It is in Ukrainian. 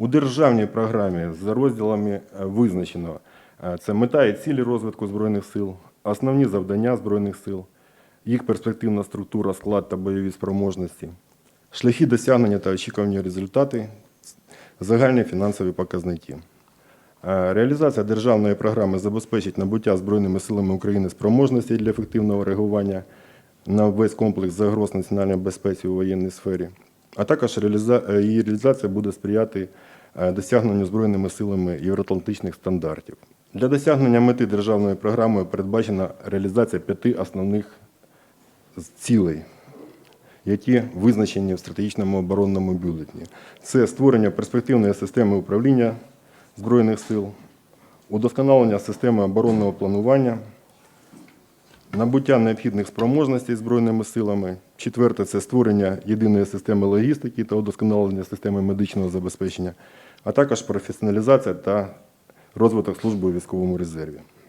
У державній програмі за розділами е, визначено е, це мета і цілі розвитку Збройних сил, основні завдання Збройних сил, їх перспективна структура, склад та бойові спроможності, шляхи досягнення та очікувані результати, загальні фінансові показники. Е, Реалізація державної програми забезпечить набуття Збройними силами України спроможностей для ефективного реагування на весь комплекс загроз національній безпеці у воєнній сфері, а також її реалізація буде сприяти досягненню Збройними силами євроатлантичних стандартів. Для досягнення мети державної програми передбачена реалізація п'яти основних цілей які визначені в стратегічному оборонному бюлетні. Це створення перспективної системи управління Збройних сил, удосконалення системи оборонного планування, набуття необхідних спроможностей Збройними силами. Четверте це створення єдиної системи логістики та удосконалення системи медичного забезпечення, а також професіоналізація та розвиток служби у військовому резерві.